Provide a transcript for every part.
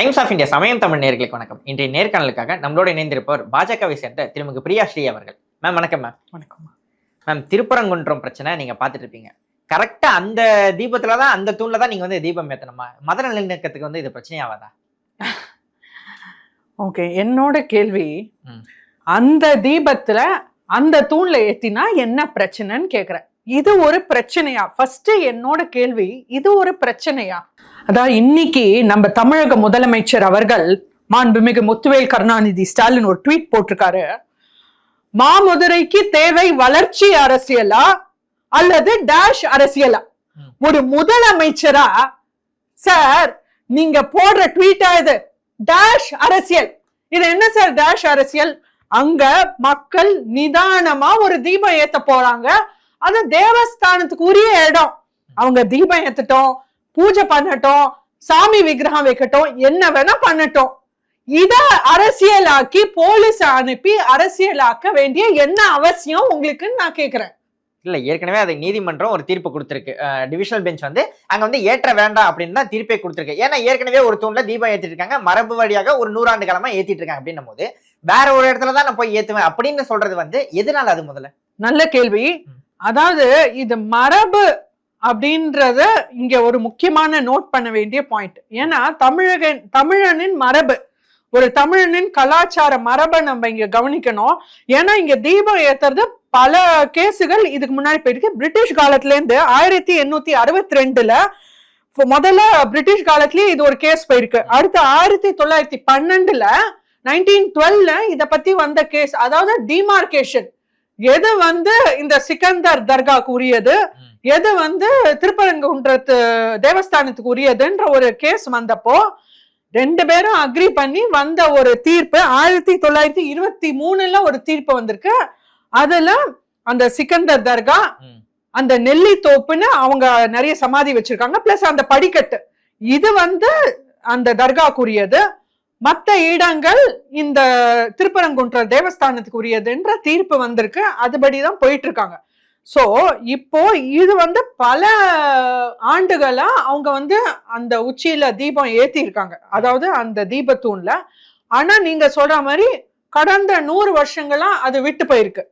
Times of India சமயம் தமிழ் நேர்களுக்கு வணக்கம். இன்றைய நேர்காணலுக்காக நம்மளோட இணைந்திருப்பவர் பாஜகவை சேர்ந்த திருமிகு பிரியா ஸ்ரீ அவர்கள். மேம் வணக்கம் மேம் வணக்கம் மேம் திருப்பரங்குன்றம் பிரச்சனை நீங்க பார்த்துட்டு இருப்பீங்க. கரெக்டா அந்த தீபத்துல தான் அந்த தூண்ல தான் நீங்க வந்து தீபம் ஏத்தணுமா? மத நல்லிணக்கத்துக்கு வந்து இது பிரச்சனையாவாதா ஓகே என்னோட கேள்வி. அந்த தீபத்துல அந்த தூண்ல ஏத்தினா என்ன பிரச்சனைன்னு கேக்குறேன். இது ஒரு பிரச்சனையா? ஃபர்ஸ்ட் என்னோட கேள்வி இது ஒரு பிரச்சனையா? அதான் இன்னைக்கு நம்ம தமிழக முதலமைச்சர் அவர்கள் மாண்புமிகு முத்துவேல் கருணாநிதி ஸ்டாலின் ஒரு ட்வீட் போட்டிருக்காரு. மாமதுரைக்கு தேவை வளர்ச்சி அரசியலா அல்லது டேஷ் அரசியலா. ஒரு முதலமைச்சரா? சார் நீங்க போடுற ட்வீட்டா இது டேஷ் அரசியல். இது என்ன சார் டேஷ் அரசியல்? அங்க மக்கள் நிதானமா ஒரு தீபம் ஏத்த போறாங்க. அது தேவஸ்தானத்துக்கு உரிய இடம். அவங்க தீபம் ஏத்தட்டும் பூஜை பண்ணட்டும் சாமி விக்கிரகம் வைக்கட்டும் என்ன வேணா பண்ணட்டும். இத அரசியலாக்கி போலீஸ் அனுப்பி அரசியலாக்க வேண்டிய என்ன அவசியம் உங்களுக்குன்னு நான் கேக்குறேன். இல்ல ஏற்கனவே அதை நீதிமன்றம் ஒரு தீர்ப்பு கொடுத்திருக்கு. டிவிஷனல் பெஞ்ச் வந்து அங்க வந்து ஏற்ற வேண்டாம் அப்படின்னு தான் தீர்ப்பே கொடுத்திருக்கு. ஏன்னா ஏற்கனவே ஒரு தூண்ல தீபம் ஏத்திட்டு இருக்காங்க. மரபு வழியாக ஒரு நூறாண்டு காலமா ஏத்திட்டு இருக்காங்க அப்படின்னும் போது வேற ஒரு இடத்துல தான் நான் போய் ஏத்துவேன் அப்படின்னு சொல்றது வந்து எதனால அது முதல்ல? நல்ல கேள்வி. அதாவது இது மரபு அப்படின்றத இங்க ஒரு முக்கியமான நோட் பண்ண வேண்டிய பாயிண்ட் ஏன்னா தமிழக தமிழனின் மரபு. ஒரு தமிழனின் கலாச்சார மரபை நம்ம இங்க கவனிக்கணும். ஏன்னா இங்க தீபம் ஏத்துறது பல கேஸுகள் இதுக்கு முன்னாடி போயிருக்கு. பிரிட்டிஷ் காலத்துல இருந்து ஆயிரத்தி எண்ணூத்தி அறுபத்தி ரெண்டுல முதல்ல பிரிட்டிஷ் காலத்திலேயே இது ஒரு கேஸ் போயிருக்கு. அடுத்து ஆயிரத்தி தொள்ளாயிரத்தி பன்னெண்டுல நைன்டீன் டுவெல்ல இத பத்தி வந்த கேஸ் அதாவது டிமார்கேஷன் எது வந்து இந்த சிக்கந்தர் தர்காக்கு உரியது. எது வந்து திருப்பரங்குன்றத்து தேவஸ்தானத்துக்கு உரியதுன்ற ஒரு கேஸ் வந்தப்போ ரெண்டு பேரும் அக்ரி பண்ணி வந்த ஒரு தீர்ப்பு ஆயிரத்தி தொள்ளாயிரத்தி இருபத்தி மூணுல ஒரு தீர்ப்பு வந்திருக்கு அதுல அந்த சிக்கந்தர் தர்கா. அந்த நெல்லி தோப்புன்னு அவங்க நிறைய சமாதி வச்சிருக்காங்க பிளஸ் அந்த படிக்கட்டு இது வந்து அந்த தர்காக்குரியது மற்ற இடங்கள் இந்த திருப்பரங்குன்ற தேவஸ்தானத்துக்கு உரியதுன்ற தீர்ப்பு வந்திருக்கு. அதுபடிதான் போயிட்டு இருக்காங்க ஸோ இப்போ இது வந்து பல ஆண்டுகளா அவங்க வந்து அந்த உச்சியில தீபம் ஏத்தி இருக்காங்க அதாவது அந்த தீபத்தூண்ல. ஆனா நீங்க சொல்ற மாதிரி கடந்த நூறு வருஷங்களா அது விட்டு போயிருக்கு.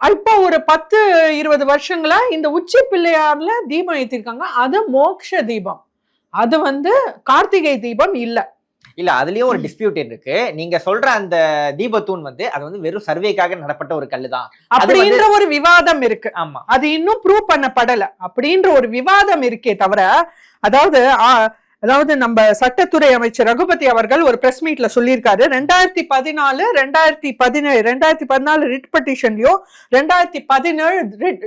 இப்போ ஒரு பத்து இருபது வருஷங்களா இந்த உச்சி பிள்ளையார்ல தீபம் ஏத்திருக்காங்க. அது மோக்ஷ தீபம். அது வந்து கார்த்திகை தீபம் இல்லை. இல்ல அதுலயும் ஒரு டிஸ்பியூட் இருக்கு. நீங்க சொல்ற அந்த தீபத்தூண் வந்து அது வந்து வெறும் சர்வேக்காக நடப்பட்ட ஒரு கல்லு தான் அப்படின்ற ஒரு விவாதம் இருக்கு. ஆமா. அது இன்னும் ப்ரூவ் பண்ணப்படல. அப்படின்ற ஒரு விவாதம் இருக்கே தவிர அதாவது அதாவது நம்ம சட்டத்துறை அமைச்சர் ரகுபதி அவர்கள் ஒரு பிரஸ் மீட்ல சொல்லியிருக்காரு. ரெண்டாயிரத்தி பதினாலு ரெண்டாயிரத்தி பதினேழு ரெண்டாயிரத்தி பதினாலு ரிட் பெட்டிஷன்லயும் ரெண்டாயிரத்தி பதினேழு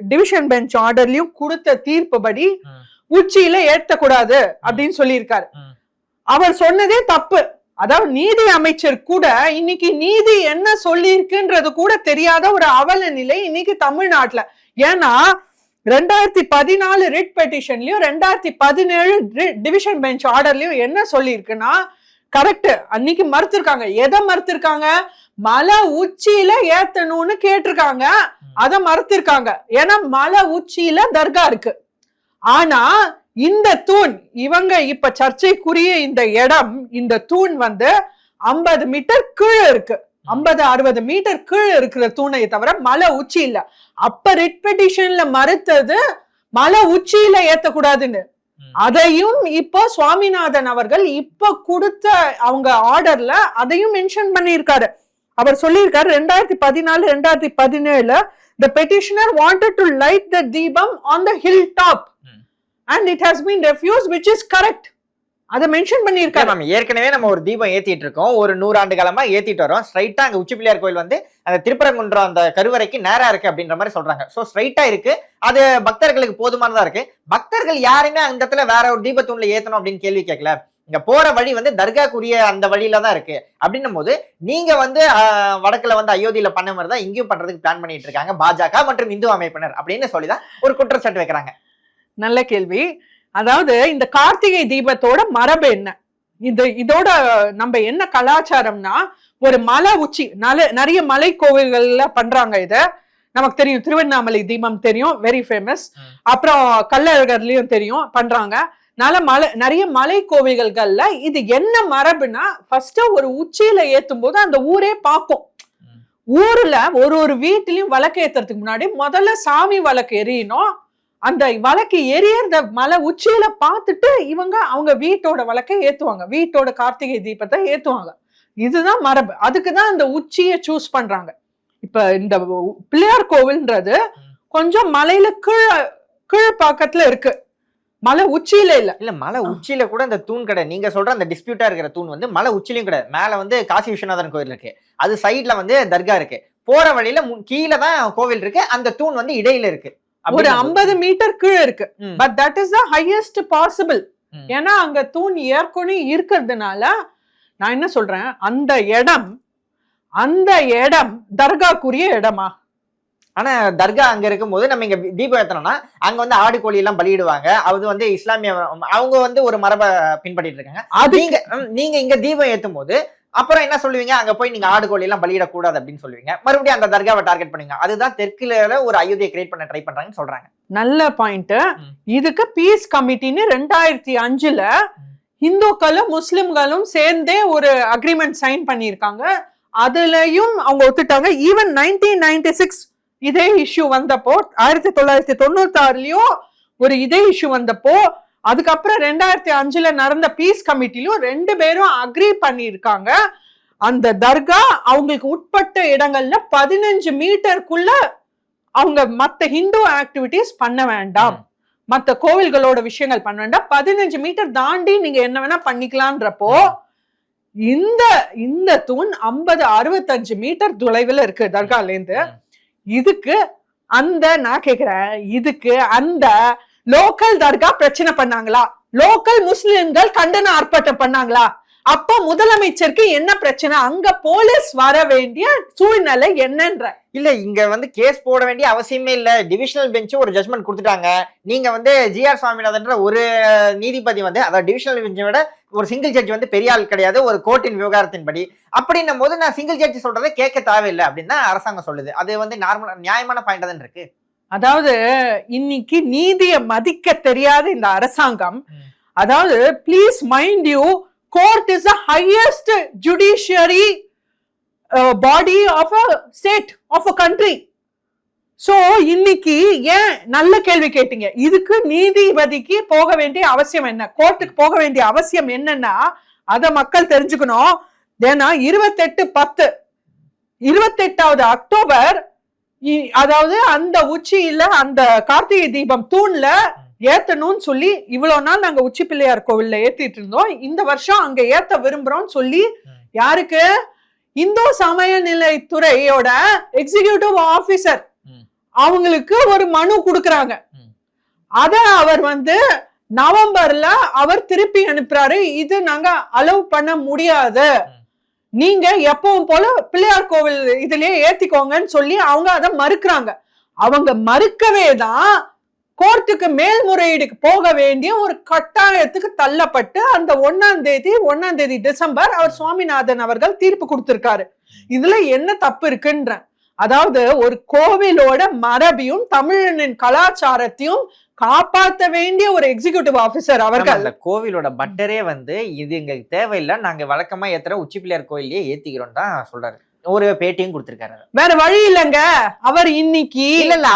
டிவிஷன் பெஞ்ச் ஆர்டர்லயும் கொடுத்த தீர்ப்புபடி ம். உச்சியில ஏத்தக்கூடாது அப்படின்னு சொல்லியிருக்காரு. அவர் சொன்னதே தப்பு. அதாவது நீதி அமைச்சர் கூட இன்னைக்கு நீதி என்ன சொல்லியிருக்குன்றது கூட தெரியாத ஒரு அவல நிலை இன்னைக்கு தமிழ்நாட்டுல. ஏன்னா ரெண்டாயிரத்தி பதினாலு ரிட் பெட்டிஷன்லயும் ரெண்டாயிரத்தி பதினேழு டிவிஷன் பெஞ்ச் ஆர்டர்லயும் என்ன சொல்லியிருக்குன்னா கரெக்ட் அன்னைக்கு மறுத்திருக்காங்க. எதை மறுத்திருக்காங்க? மலை உச்சியில ஏத்தணும்னு கேட்டிருக்காங்க. அதை மறுத்திருக்காங்க. ஏன்னா மலை உச்சியில தர்கா இருக்கு. ஆனா இந்த தூண் இவங்க இப்ப சர்ச்சைக்குரிய இந்த இடம் இந்த தூண் வந்து ஐம்பது மீட்டர் கீழே இருக்கு. ஐம்பது அறுபது மீட்டர் கீழே இருக்கிற தூணை தவிர மலை உச்சி இல்ல. அப்ப ரிட் பெட்டிஷன்ல மறுத்தது மலை உச்சியில ஏத்தக்கூடாதுன்னு. அதையும் இப்போ சுவாமிநாதன் அவர்கள் இப்ப கொடுத்த அவங்க ஆர்டர்ல அதையும் மென்ஷன் பண்ணியிருக்காரு. அவர் சொல்லியிருக்காரு ரெண்டாயிரத்தி பதினாலு ரெண்டாயிரத்தி பதினேழுல the petitioner wanted to light the தீபம் on the hilltop. Hmm. And it has been refused which is correct அதை மென்ஷன் பண்ணியிருக்காரு. மேம் ஏற்கனவே நம்ம ஒரு தீபம் ஏத்திட்டு இருக்கோம் ஒரு நூறாண்டு காலமா ஏத்திட்டு வரோம். ஸ்ட்ரைட்டா அங்க உச்சிப்பிள்ளையார் கோயில் வந்து அந்த திருப்பரங்குன்றம் அந்த கருவறைக்கு நேரா இருக்கு அப்படின்ற மாதிரி சொல்றாங்க. ஸோ ஸ்ட்ரைட்டா இருக்கு. அது பக்தர்களுக்கு போதுமானதா இருக்கு. பக்தர்கள் யாருமே அந்த இடத்துல வேற ஒரு தீபத்தூண்ல ஏத்தணும் அப்படின்னு கேள்வி கேட்கல. இங்க போற வழி வந்து தர்காக்குரிய அந்த வழியில தான் இருக்கு. அப்படின்னும் போது நீங்க வந்து வடக்கில் வடக்குல வந்து அயோத்தியில பண்ண மாதிரி தான் இங்கேயும் பண்றதுக்கு பிளான் பண்ணிட்டு இருக்காங்க. பாஜக மற்றும் இந்து அமைப்பினர் அப்படின்னு சொல்லிதான் ஒரு குற்றச்சாட்டு வைக்கிறாங்க. நல்ல கேள்வி. அதாவது இந்த கார்த்திகை தீபத்தோட மரபு என்ன? இது இதோட நம்ம என்ன கலாச்சாரம்னா ஒரு மலை உச்சி நல நிறைய மலை கோவில்கள்ல பண்றாங்க இத. நமக்கு தெரியும் திருவண்ணாமலை தீபம் தெரியும் வெரி ஃபேமஸ். அப்புறம் கள்ளழகர்லயும் தெரியும் பண்றாங்க. நல்ல மலை நிறைய மலை கோவில்கள்ல இது என்ன மரபுனா ஃபர்ஸ்ட் ஒரு உச்சியில ஏத்தும் போது அந்த ஊரே பார்க்கும். ஊர்ல ஒரு ஒரு வீட்லயும் விளக்கு ஏத்துறதுக்கு முன்னாடி முதல்ல சாமி விளக்கு எரியணும். அந்த வழக்கு எரியறத மலை உச்சியில பார்த்துட்டு இவங்க அவங்க வீட்டோட வழக்கை ஏத்துவாங்க. வீட்டோட கார்த்திகை தீபத்தை ஏத்துவாங்க. இதுதான் மரபு. அதுக்கு தான் அந்த உச்சியை சூஸ் பண்றாங்க. இப்ப இந்த பிள்ளையார் கோவில்ன்றது கொஞ்சம் மலையில கீழ கீழ் பக்கத்துல இருக்கு. மலை உச்சியில இல்ல. இல்ல மலை உச்சியில கூட அந்த தூண் கடை நீங்க சொல்ற அந்த டிஸ்பியூட்டா இருக்கிற தூண் வந்து மலை உச்சிலையும் கிடையாது. மேல வந்து காசி விஸ்வநாதன் கோயில் இருக்கு. அது சைட்ல வந்து தர்கா இருக்கு. போற வழியில கீழே தான் கோவில் இருக்கு. அந்த தூண் வந்து இடையில இருக்கு. ஒரு ஐம்பது மீட்டர் கீழே இருக்கு. But that is the highest possible. ஏன்னா அங்க தூண் ஏற்கனவே இருக்கிறதுனால நான் என்ன சொல்றேன்? அந்த இடம் அந்த இடம் தர்காக்குரிய இடமா? ஆனா தர்கா அங்க இருக்கும்போது நம்ம இங்க தீபம் ஏத்தனோம்னா அங்க வந்து ஆடு கோழி எல்லாம் பலியிடுவாங்க. அது வந்து இஸ்லாமிய அவங்க வந்து ஒரு மரபை பின்பற்றிட்டு இருக்காங்க. நீங்க நீங்க இங்க தீபம் ஏத்தும் போது அப்புறம் என்ன சொல்லுவீங்க? அங்க போய் நீங்க ஆடு கோழி எல்லாம் பலியிடக்கூடாது அப்படின்னு சொல்லுவீங்க. மறுபடியும் அந்த தர்காவை டார்கெட் பண்ணுவீங்க அதுதான் தெற்குல ஒரு அயோத்தியை கிரியேட் பண்ண ட்ரை பண்றாங்கன்னு சொல்றாங்க. நல்ல பாயிண்ட். இதுக்கு பீஸ் கமிட்டின்னு ரெண்டாயிரத்தி அஞ்சுல. இந்துக்களும் முஸ்லிம்களும் சேர்ந்தே ஒரு அக்ரிமெண்ட் சைன் பண்ணியிருக்காங்க. அதுலயும் அவங்க ஒத்துட்டாங்க ஈவன் நைன்டீன் நைன்டி சிக்ஸ் இதே இஷ்யூ வந்தப்போ ஆயிரத்தி தொள்ளாயிரத்தி தொண்ணூத்தி ஆறுலயும் ஒரு இதே இஷ்யூ வந்தப்போ அதுக்கப்புறம் ரெண்டாயிரத்தி அஞ்சுல நடந்த பீஸ் கமிட்டிலயும் ரெண்டு பேரும் அக்ரி பண்ணியிருக்காங்க. அந்த தர்கா அவங்களுக்கு உட்பட்ட இடங்கள்ல பதினஞ்சு மீட்டருக்குள்ள அவங்க மத்த ஹிந்து ஆக்டிவிட்டிஸ் பண்ண வேண்டாம். மத்த கோவில்களோட விஷயங்கள் பண்ண வேண்டாம். பதினஞ்சு மீட்டர் தாண்டி நீங்க என்ன வேணா பண்ணிக்கலான்றப்போ இந்த இந்த தூண் ஐம்பது அறுபத்தஞ்சு மீட்டர் தொலைவில் இருக்கு தர்கால இருந்து ம். இதுக்கு அந்த நான் கேக்குறேன் இதுக்கு அந்த லோக்கல் தர்கா பிரச்சனை பண்ணாங்களா? லோக்கல் முஸ்லிம்கள் கண்டன ஆர்ப்பாட்டம் பண்ணாங்களா? அப்ப முதலமைச்சருக்கு என்ன பிரச்சனை? அங்க போலீஸ் வர வேண்டிய சூழ்நிலை என்னன்ற. இல்ல இங்க வந்து கேஸ் போட வேண்டிய அவசியமே இல்ல. டிவிஷனல் பெஞ்ச் ஒரு ஜட்மெண்ட் கொடுத்துட்டாங்க. நீங்க வந்து ஜிஆர் சுவாமிநாதன்ற ஒரு நீதிபதி வந்து அதாவது டிவிஷனல் பெஞ்சை விட ஒரு சிங்கிள் ஜட்ஜ் வந்து பெரிய ஆள் கிடையாது. ஒரு கோர்ட்டின் விவகாரத்தின்படி. அப்படின்னும் போது நான் சிங்கிள் ஜட்ஜ் சொல்றதை கேட்க தேவையில்லை அப்படின்னு தான் அரசாங்கம் சொல்லுது. அது வந்து நார்மல் நியாயமான பாயிண்ட் தான் இருக்கு? அதாவது இன்னைக்கு நீதியை மதிக்க தெரியாத இந்த அரசாங்கம். அதாவது please mind you court is the highest judiciary body of a state of a country so இன்னைக்கு ஏன் நல்ல கேள்வி கேட்டீங்க? இதுக்கு நீதிபதிக்கு போக வேண்டிய அவசியம் என்ன? கோர்ட்டுக்கு போக வேண்டிய அவசியம் என்னன்னா அத மக்கள் தெரிஞ்சுக்கணும். ஏன்னா இருபத்தெட்டு பத்து இருபத்தெட்டாவது அக்டோபர் அதாவது அந்த உச்சியில அந்த கார்த்திகை தீபம் தூண்ல ஏத்தணும்னு சொல்லி இவ்வளவு நாள் நாங்க உச்சி பிள்ளையார் கோவில்ல ஏத்திட்டு இருந்தோம் இந்த வருஷம் அங்க ஏத்த விரும்புறோம்னு சொல்லி. யாருக்கு இந்து சமயநிலைத்துறையோட எக்ஸிகியூட்டிவ் ஆபீசர். அவங்களுக்கு ஒரு மனு கொடுக்கறாங்க. அத அவர் வந்து நவம்பர்ல அவர் திருப்பி அனுப்புறாரு இது நாங்க அலோவ் பண்ண முடியாது. நீங்க எப்பவும் போல பிள்ளையார் கோவில் இதுலயே ஏத்திக்கோங்கன்னு சொல்லி அவங்க அதை மறுக்கிறாங்க. அவங்க மறுக்கவே தான் கோர்ட்டுக்கு மேல்முறையீடுக்கு போக வேண்டிய ஒரு கட்டாயத்துக்கு தள்ளப்பட்டு அந்த ஒன்னாம் தேதி ஒன்னாம் தேதி டிசம்பர் அவர் சுவாமிநாதன் அவர்கள் தீர்ப்பு கொடுத்திருக்காரு. இதுல என்ன தப்பு இருக்குன்ற அதாவது ஒரு கோவிலோட மரபையும் தமிழனின் கலாச்சாரத்தையும் காப்பாத்த வேண்டிய ஒரு எக்ஸிகியூட்டிவ் ஆபீசர் அவர்கள். அந்த கோவிலோட பட்டரே வந்து இது எங்களுக்கு தேவையில்லை நாங்க வழக்கமா ஏத்துற உச்சி பிள்ளையார் கோயிலே ஏத்திக்கிறோம் தான் சொல்றாரு. ஒரு பேட்டியும் கொடுத்திருக்காரு வேற வழி இல்லைங்க. அவர் இன்னைக்கு இல்ல இல்ல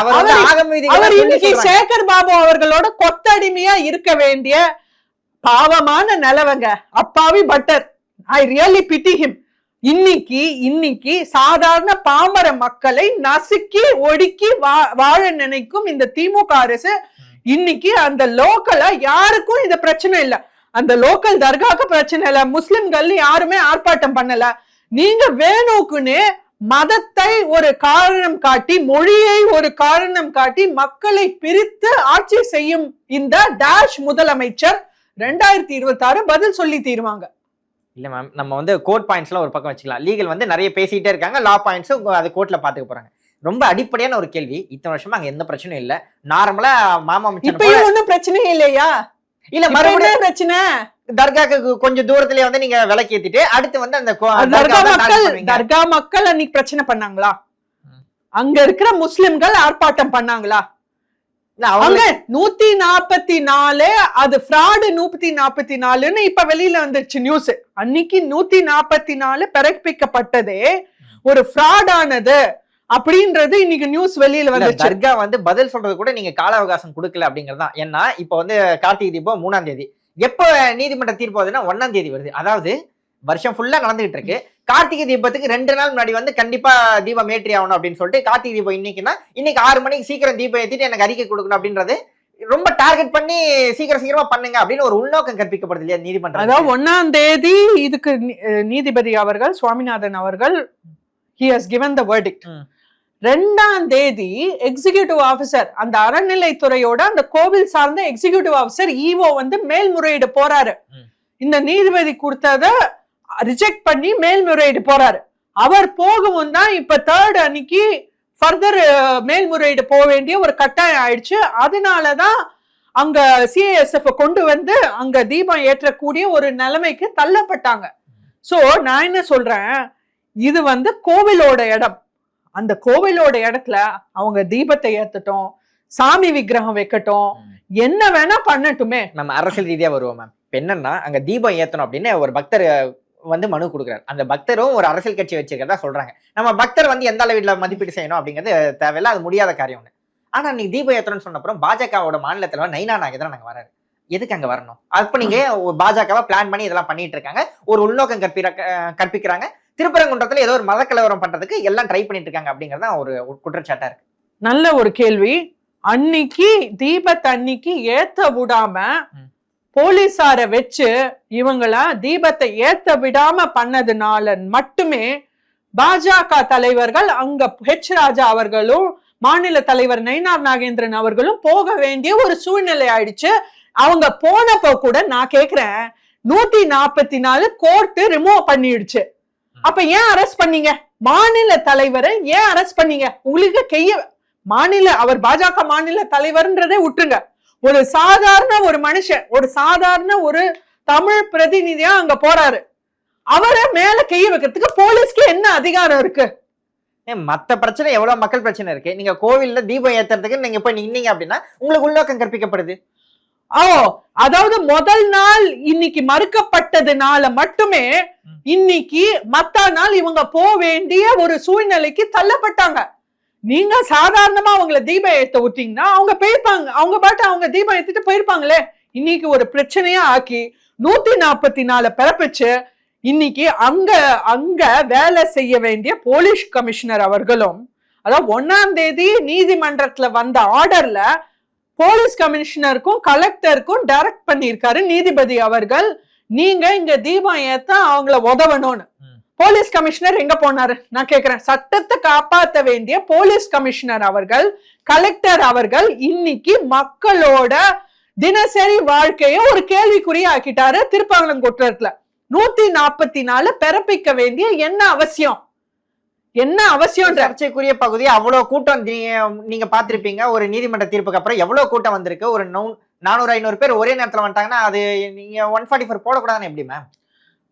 அவர் இன்னைக்கு. சேகர் பாபு அவர்களோட கொத்தடிமையா இருக்க வேண்டிய பாவமான நிலவங்க. அப்பாவி பட்டர். ஐ ரியலி பிட்டி ஹிம் இன்னைக்கு இன்னைக்கு சாதாரண பாமர மக்களை நசுக்கி ஒடுக்கி வா- வாழ நினைக்கும் இந்த திமுக அரசு இன்னைக்கு அந்த லோக்கலா யாருக்கும் இந்த பிரச்சனை இல்ல. அந்த லோக்கல் தர்காக்கு பிரச்சனை இல்ல. முஸ்லிம்கள் யாருமே ஆர்ப்பாட்டம் பண்ணல. நீங்க வேணுக்குன்னு மதத்தை ஒரு காரணம் காட்டி மொழியை ஒரு காரணம் காட்டி மக்களை பிரித்து ஆட்சி செய்யும் இந்த டேஷ் முதலமைச்சர் ரெண்டாயிரத்தி இருபத்தி ஆறு பதில் சொல்லி தீருவாங்க. இல்ல மேம் நம்ம வந்து கோர்ட் பாயிண்ட்ஸ்லாம் ஒரு பக்கம் வச்சுக்கலாம். லீகல் வந்து நிறைய பேசிட்டே இருக்காங்க. லா பாயிண்ட்ஸும் அது கோர்ட்ல பாத்துக்க போறாங்க. ரொம்ப அடிப்படையான ஒரு கேள்வி. இத்தனை வருஷமா அங்க எந்த பிரச்சனையும் இல்ல. நார்மலா மாமா இப்பயும் ஒண்ணும் பிரச்சனை இல்லையா? இல்ல மறுபடியும் பிரச்சனை? தர்காக்கு கொஞ்சம் தூரத்திலே வந்து நீங்க விளக்கு ஏத்திட்டு அடுத்து வந்து அந்த தர்கா மக்கள். தர்கா மக்கள் அன்னைக்கு பிரச்சனை பண்ணாங்களா. அங்க இருக்கிற முஸ்லிம்கள் ஆர்ப்பாட்டம் பண்ணாங்களா? அவங்க நூத்தி நாற்பத்தி நாலு அது ஃப்ராடு நூத்தி நாற்பத்தி நாலுன்னு இப்ப வெளியில வந்துருச்சு நியூஸ் அன்னைக்கு நூத்தி நாற்பத்தி நாலு பிறப்பிக்கப்பட்டதே ஒரு ஃப்ராடானது அப்படின்றது இன்னைக்கு நியூஸ் வெளியில வந்துருச்சு தர்கா வந்து பதில் சொல்றது கூட நீங்க கால அவகாசம் கொடுக்கல அப்படிங்கிறது தான் ஏன்னா இப்ப வந்து கார்த்திகை தீபம் மூணாம் தேதி. எப்ப நீதிமன்ற தீர்ப்பு வருதுன்னா ஒன்னாம் தேதி வருது. அதாவது வருஷம் ஃபுல்லா நடந்துகிட்டு இருக்கு. கார்த்திகை தீபத்துக்கு ரெண்டு நாள் முன்னாடி வந்து கண்டிப்பா தீபம் ஏற்றி ஆகணும் அப்படின்னு சொல்லிட்டு கார்த்திகை தீபம் இன்னைக்குன்னா இன்னைக்கு ஆறு மணிக்கு சீக்கிரம் தீபம் ஏத்திட்டு எனக்கு அறிக்கை கொடுக்கணும் அப்படின்றது ரொம்ப டார்கெட் பண்ணி சீக்கிரம் சீக்கிரமா பண்ணுங்க அப்படின்னு ஒரு உள்நோக்கம் கற்பிக்கப்படுது இல்லையா நீதிமன்றம் அதாவது ஒன்னாம் தேதி இதுக்கு நீதிபதி அவர்கள் சுவாமிநாதன் அவர்கள் ஹி ஹஸ் the verdict. ம். ரெண்டாம் தேதி எக்ஸிகியூட்டிவ் ஆபீசர் அந்த அறநிலைத்துறையோட அந்த கோவில் சார்ந்த எக்ஸிகியூட்டிவ் ஆபீசர் ஈவோ வந்து மேல்முறையீடு போறாரு. இந்த நீதிபதி கொடுத்தத ரிஜெக்ட் பண்ணி மேல்முறையீடு போறாரு. அவர் போகவும் தான் இப்ப தேர்ட் அன்னைக்கு ஃபர்தர் மேல்முறையீடு போக வேண்டிய ஒரு கட்டாயம் ஆயிடுச்சு. அதனாலதான் அங்க சிஏஎஸ்எஃப் கொண்டு வந்து அங்க தீபம் ஏற்றக்கூடிய ஒரு நிலைமைக்கு தள்ளப்பட்டாங்க. சோ நான் என்ன சொல்றேன்? இது வந்து கோவிலோட இடம். அந்த கோவிலோட இடத்துல அவங்க தீபத்தை ஏத்தட்டும் சாமி விக்கிரகம் வைக்கட்டும். என்ன வேணா பண்ணட்டுமே. நம்ம அரசியல் ரீதியா வருவோம் மேம் என்னன்னா அங்க தீபம் ஏத்தணும் அப்படின்னு ஒரு பக்தர் வந்து மனு கொடுக்குறாரு. அந்த பக்தரும் ஒரு அரசியல் கட்சி வச்சிருக்கிறதா சொல்றாங்க. நம்ம பக்தர் வந்து எந்த அளவில் மதிப்பீடு செய்யணும் அப்படிங்கிறது தேவையில்ல அது முடியாத காரியம் ஒண்ணு. ஆனா நீங்க தீபம் ஏத்தணும்னு சொன்ன அப்புறம் பாஜகவோட மாநில தலைவர் நைனா நாகேந்திரன் நாங்க வராரு. எதுக்கு அங்க வரணும்? அப்ப நீங்க பாஜகவை பிளான் பண்ணி இதெல்லாம் பண்ணிட்டு இருக்காங்க. ஒரு உள்நோக்கம் கற்பிற கற்பிக்கிறாங்க. திருப்பரங்குன்றத்துல ஏதோ ஒரு மதக்கலவரம் பண்றதுக்கு எல்லாம் ட்ரை பண்ணிட்டு இருக்காங்க அப்படிங்கறது தான் ஒரு குற்றச்சாட்டா இருக்கு. நல்ல ஒரு கேள்வி. அன்னைக்கு தீபத்தை அன்னைக்கு ஏத்த விடாம ம். போலீசார வச்சு இவங்கள தீபத்தை ஏத்த விடாம பண்ணதுனால மட்டுமே பாஜக தலைவர்கள் அங்க ஹெச் ராஜா அவர்களும் மாநில தலைவர் நயினார் நாகேந்திரன் அவர்களும் போக வேண்டிய ஒரு சூழ்நிலை ஆயிடுச்சு. அவங்க போனப்போ கூட நான் கேக்குறேன் நூத்தி நாற்பத்தி நாலு கோர்ட்டு ரிமூவ் பண்ணிடுச்சு. அப்ப ஏன் அரெஸ்ட் பண்ணீங்க? மாநில தலைவரை ஏன் அரெஸ்ட் பண்ணீங்க? உங்களுக்கு கைய மாநில அவர் பாஜக மாநில தலைவர்ன்றதே விட்டுருங்க. ஒரு சாதாரண ஒரு மனுஷன் ஒரு சாதாரண ஒரு தமிழ் பிரதிநிதியா அங்க போறாரு. அவரை மேல கைய வைக்கிறதுக்கு போலீஸ்க்கு என்ன அதிகாரம் இருக்கு? ஏன் மத்த பிரச்சனை எவ்வளவு மக்கள் பிரச்சனை இருக்கு? நீங்க கோவில்ல தீபம் ஏத்துறதுக்கு நீங்க போய் நின்னீங்க அப்படின்னா உங்களுக்கு உள்நோக்கம் கற்பிக்கப்படுது. ஓ அதாவது முதல் நாள் இன்னைக்கு மறுக்கப்பட்டதுனால மட்டுமே. இன்னைக்கு மத்த நாள் இவங்க போக வேண்டிய ஒரு சூழ்நிலைக்கு தள்ளப்பட்டாங்க. நீங்க சாதாரணமா அவங்கள தீபம் ஏத்த விட்டீங்கன்னா அவங்க போயிருப்பாங்க அவங்க பாட்டு அவங்க தீபம் ஏத்திட்டு போயிருப்பாங்களே. இன்னைக்கு ஒரு பிரச்சனையா ஆக்கி நூத்தி நாற்பத்தி நாலு பிறப்பிச்சு இன்னைக்கு அங்க அங்க வேலை செய்ய வேண்டிய போலீஸ் கமிஷனர் அவர்களும் அதாவது ஒன்னாம் தேதி நீதிமன்றத்துல வந்த ஆர்டர்ல போலீஸ் கமிஷனருக்கும் கலெக்டருக்கும் டைரக்ட் பண்ணியிருக்காரு நீதிபதி அவர்கள். நீங்க இங்க தீபம் ஏத்த அவங்கள உதவணும்னு. போலீஸ் கமிஷனர் எங்க போனாரு? நான் கேக்குறேன். சட்டத்தை காப்பாத்த வேண்டிய போலீஸ் கமிஷனர் அவர்கள் கலெக்டர் அவர்கள் இன்னைக்கு மக்களோட தினசரி வாழ்க்கைய ஒரு கேள்விக்குறி ஆக்கிட்டாரு திருப்பாங்கலங்குற்றத்துல நூத்தி நாற்பத்தி நாலு பிறப்பிக்க வேண்டிய என்ன அவசியம்? என்ன அவசியம் சர்ச்சைக்குரிய பகுதி அவ்வளவு கூட்டம் நீங்க பாத்திருப்பீங்க ஒரு நீதிமன்ற தீர்ப்புக்கு அப்புறம் எவ்வளவு கூட்டம் வந்திருக்கு? ஒரு நூ- நானூறு ஐநூறு பேர் ஒரே நேரத்துல வந்துட்டாங்கன்னா அது நீங்க ஒன் ஃபார்ட்டி ஃபோர் போடக்கூடாதுன்னு எப்படி மேம்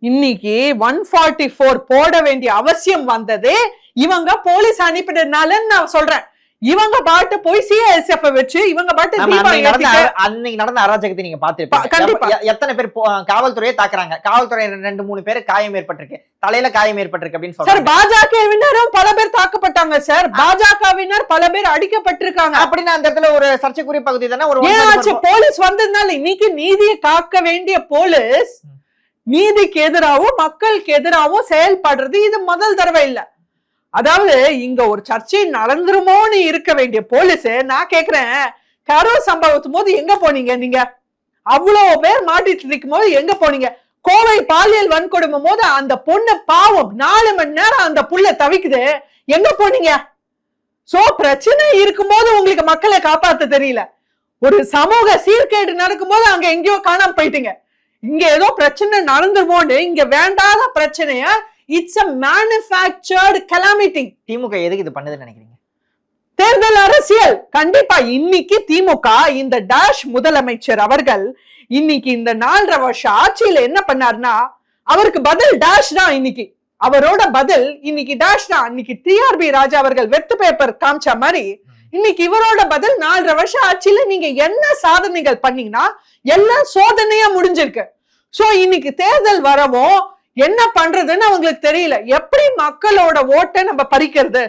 இன்னைக்கு ஒன் ஃபார்ட்டி ஃபோர் போட வேண்டிய அவசியம் வந்தது. இவங்க போலீஸ் அனுப்பினதுனால நான் சொல்றேன். இவங்க பாட்டு போய் சிஎஸ்எஃப் வச்சு இவங்க பாட்டு அன்னைக்கு நடந்த அராஜகத்தை நீங்க பாத்திருப்பீங்க எத்தனை பேர் காவல்துறையை தாக்குறாங்க. காவல்துறை ரெண்டு மூணு பேர் காயம் ஏற்பட்டிருக்கு. தலையில காயம் ஏற்பட்டிருக்கு அப்படின்னு சார் சொல்றாங்க. பாஜகவினரும் பல பேர் தாக்கப்பட்டாங்க சார். பாஜகவினர் பல பேர் அடிக்கப்பட்டிருக்காங்க. அப்படின்னா அந்த இடத்துல ஒரு சர்ச்சைக்குரிய பகுதி தானே? ஒரு ஏன் 144 ஆச்சு? போலீஸ் வந்ததுனால இன்னைக்கு நீதியை காக்க வேண்டிய போலீஸ். நீதிக்கு எதிராகவும் மக்களுக்கு எதிராகவும் செயல்படுறது. இது முதல் தடவை இல்ல. அதாவது இங்க ஒரு சர்ச்சை நடந்துருமோன்னு இருக்க வேண்டிய போலீஸ் நான் கேக்குறேன் கரூர் சம்பவத்தும் போது எங்க போனீங்க நீங்க? அவ்வளவு பேர் மாட்டிட்டு இருக்கும் போது எங்க போனீங்க? கோவை பாலியல் வன்கொடுமை போது அந்த பொண்ணு பாவம் நாலு மணி நேரம் அந்த புள்ள தவிக்குது எங்க போனீங்க? சோ பிரச்சனை இருக்கும்போது உங்களுக்கு மக்களை காப்பாத்த தெரியல. ஒரு சமூக சீர்கேடு நடக்கும்போது அங்க எங்கேயோ காணாம போயிட்டீங்க. இங்க ஏதோ பிரச்சனை நடந்துருமோன்னு இங்க வேண்டாத பிரச்சனைய it's a manufactured calamity DMK எதுக்கு இது பண்ணுதுன்னு நினைக்கிறீங்க? தேர்தல் அரசியல். கண்டிப்பா இன்னைக்கு திமுக இந்த டேஷ் முதலமைச்சர் அவர்கள் இன்னைக்கு இந்த நாலரை வருஷம் ஆட்சியில என்ன பண்ணாருன்னா அவருக்கு பதில் டேஷ் தான் இன்னைக்கு. அவரோட பதில் இன்னைக்கு டேஷ் தான். இன்னைக்கு டிஆர்பி ராஜா அவர்கள் வெத்து பேப்பர் காமிச்ச மாதிரி இன்னைக்கு இவரோட பதில் நாலரை வருஷம் ஆட்சியில நீங்க என்ன சாதனைகள் பண்ணீங்கன்னா எல்லாம் சோதனையா முடிஞ்சிருக்கு. சோ இன்னைக்கு தேர்தல் வரவும் என்ன பண்றதுன்னு அவங்களுக்கு தெரியல. எப்படி மக்களோட ஓட்டை நம்ம பறிக்கிறது?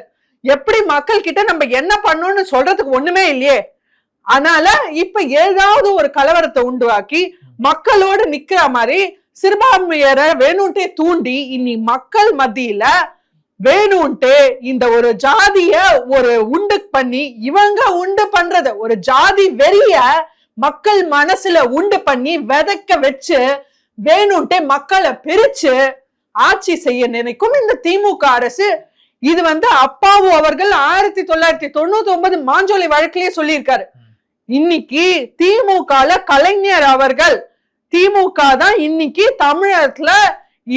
எப்படி மக்கள் கிட்ட நம்ம என்ன பண்ணணும்னு சொல்றதுக்கு ஒண்ணுமே இல்லையே. அதனால இப்ப ஏதாவது ஒரு கலவரத்தை உண்டுவாக்கி மக்களோட நிக்கிற மாதிரி சிறுபான்மையரை வேணும்ட்டே தூண்டி இனி மக்கள் மத்தியில வேணும்ட்டு இந்த ஒரு ஜாதிய ஒரு உண்டு பண்ணி இவங்க உண்டு பண்றத ஒரு ஜாதி வெறிய மக்கள் மனசுல உண்டு பண்ணி விதைக்க வச்சு வேணும்ட்டு மக்களை பிரிச்சு ஆட்சி செய்ய நினைக்கும் இந்த திமுக அரசு. இது வந்து அப்பாவு அவர்கள் ஆயிரத்தி தொள்ளாயிரத்தி தொண்ணூத்தி ஒன்பது மாஞ்சோலை வழக்கிலேயே சொல்லியிருக்காரு. இன்னைக்கு திமுகல கலைஞர் அவர்கள் திமுக தான் இன்னைக்கு தமிழகத்துல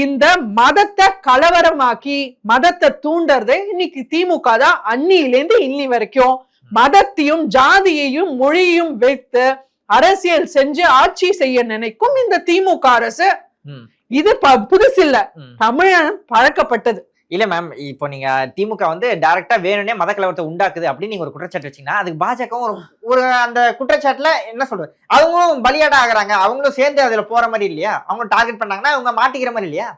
இந்த மதத்தை கலவரமாக்கி மதத்தை தூண்டுறதே இன்னைக்கு திமுக தான் அன்னியிலேருந்து இன்னி வரைக்கும். மதத்தையும் ஜாதியையும் மொழியையும் வைத்து அரசியல் செஞ்சு ஆட்சி செய்ய நினைக்கும் இந்த திமுக அரசு. இது புதுசு இல்ல. தமிழன் பழக்கப்பட்டது இல்ல மேம் இப்போ நீங்க திமுக வந்து டைரக்டா வேணும்னே மத கலவரத்தை உண்டாக்குது அப்படின்னு நீங்க ஒரு குற்றச்சாட்டு வச்சீங்கன்னா அதுக்கு பாஜகவும் ஒரு ஒரு அந்த குற்றச்சாட்டுல என்ன சொல்றது அவங்களும் பலியாட ஆகுறாங்க அவங்களும் சேர்ந்து அதுல போற மாதிரி இல்லையா அவங்க டார்கெட் பண்ணாங்கன்னா அவங்க மாட்டிக்கிற மாதிரி இல்லையா